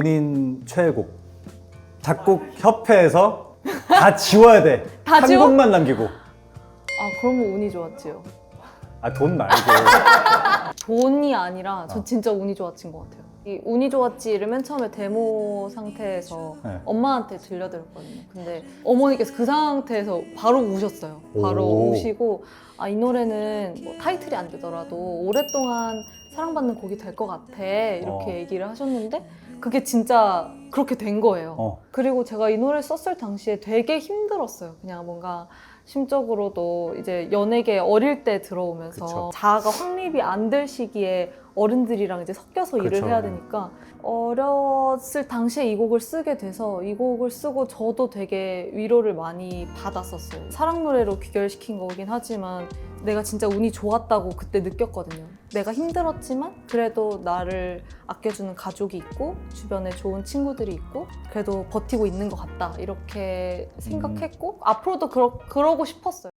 본인 최애곡 작곡 협회에서 다 지워야 돼. 다 한 지워? 곡만 남기고. 아 그러면 운이 좋았지요. 아 돈 말고. 돈이 아니라 전 어. 진짜 운이 좋았진 것 같아요. 이 운이 좋았지를 맨 처음에 데모 상태에서 네. 엄마한테 들려드렸거든요. 근데 어머니께서 그 상태에서 바로 우셨어요. 바로 오. 우시고 아 이 노래는 뭐 타이틀이 안 되더라도 오랫동안 사랑받는 곡이 될 것 같아 이렇게 어. 얘기를 하셨는데 그게 진짜 그렇게 된 거예요. 어. 그리고 제가 이 노래를 썼을 당시에 되게 힘들었어요. 그냥 뭔가 심적으로도 이제 연예계 어릴 때 들어오면서 그쵸. 자아가 확립이 안 될 시기에 어른들이랑 이제 섞여서 일을 그쵸. 해야 되니까 어렸을 당시에 이 곡을 쓰게 돼서 이 곡을 쓰고 저도 되게 위로를 많이 받았었어요. 사랑 노래로 귀결시킨 거긴 하지만 내가 진짜 운이 좋았다고 그때 느꼈거든요. 내가 힘들었지만 그래도 나를 아껴주는 가족이 있고 주변에 좋은 친구들이 있고 그래도 버티고 있는 것 같다 이렇게 생각했고 앞으로도 그러, 그러고 싶었어요.